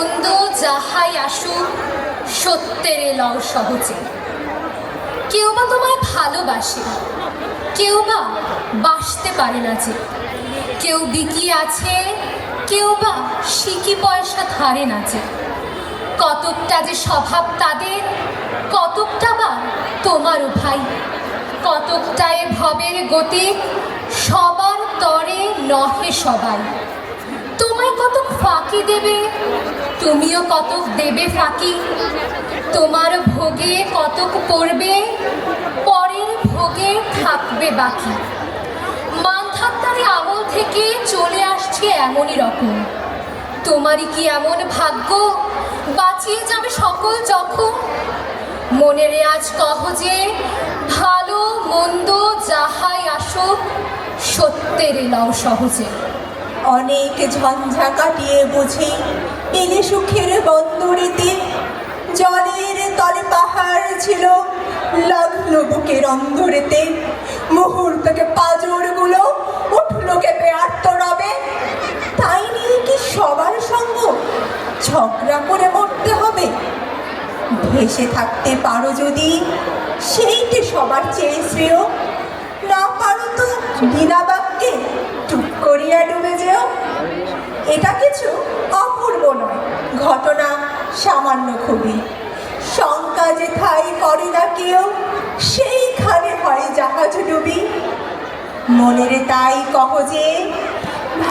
মন্দ যাহাই আসুক, সত্যের লও সহজে। কেউ বা তোমায় ভালোবাসে, কেউ বা বাসতে পারে না যে। কেউ বিকি আছে, কেউ বা সিকি পয়সা ধারে না যে। কতকটা যে স্বভাব তাদের, কতকটা বা তোমারও ভাই। কতকটা এ ভবের গতি, সবার তরে নহে সবাই। তোমায় কত ফাঁকি দেবে তুমিও কতক দেবে ফাঁকি? তোমার ভোগে কতক পড়বে? পরের ভোগে থাকবে বাকি। মানধাত্তারি আমল থেকে চলে আসছে এমনই রকম। তোমারই কি এমন ভাগ্য? বাঁচিয়ে যাবে সকল যখন। মনের আজ কহ যে, ভালো মন্দ যাহাই আসুক, সত্যের লও সহজে। অনেক ঝঞ্ঝা কাটিয়ে বুঝি এলে সুখের বন্দরেতে। জলের তলে পাহাড় ছিল লাগল বুকের অন্দরেতে মুহূর্তকে পাজরগুলো উঠল কেঁপে আত্ম রবে তাই নিয়ে কি সবার সঙ্গ? ঝগড়া করে মরতে হবে। ভেসে থাকতে পারো যদি, সেইটি সবার চেয়ে শ্রেয়। না পারো তো বিনা বাক্যে টুক করিয়া এটা কিছু অপূর্ব নয়। ঘটনা সামান্য খুবই। শঙ্কা যে ঠাই করে না কেউ, সেইখানে হয় জাহাজ ডুবি। মনের তাই কহ যে,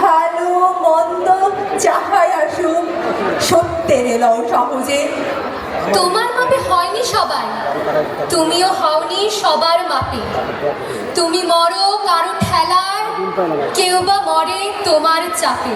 ভালো মন্দ যাহাই আসুক, সত্যের লও সহজে। তোমার মাপে হয়নি সবাই। তুমিও হওনি সবার মাপে। তুমি মরো কারও ঠেলায়, কেউ বা মরে তোমার চাপে।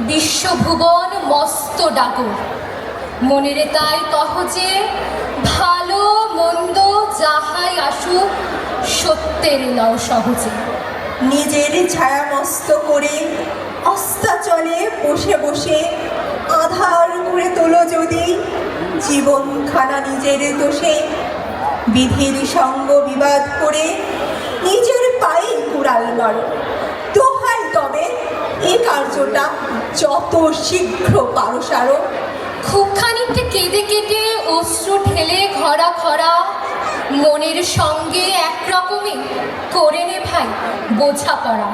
বিশ্বভুবন মস্ত ডাগর মনেরে তাই কহ যে, ভালো মন্দ যাহাই আসুক, সত্যের লও সহজে। নিজের ছায়া মস্ত করে অস্তাচলে বসে বসে, আধার করে তোলো যদি, জীবনখানা নিজের দোষে। বিধির সঙ্গ বিবাদ করে নিজের পায়ে কুড়াল মারো। দোহাই তবে এই কার্যটা যত শীঘ্র পারো সারো। খুব খানিকটা কেঁদে কেটে অশ্রু ঠেলে খরা খরা মনের সঙ্গে একরকমই করে নে ভাই বোঝাপড়া।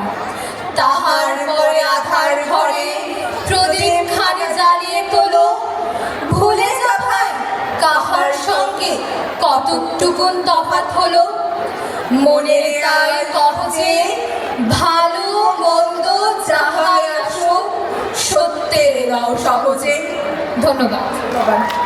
তাহার পরে আধার ঘরে প্রদীপ খানে জ্বালিয়ে তোলো। ভুলে যা ভাই, কাহার সঙ্গে কতটুকুন তফাৎ হলো। মনের তাই কহ যে সহজে। ধন্যবাদ। ধন্যবাদ।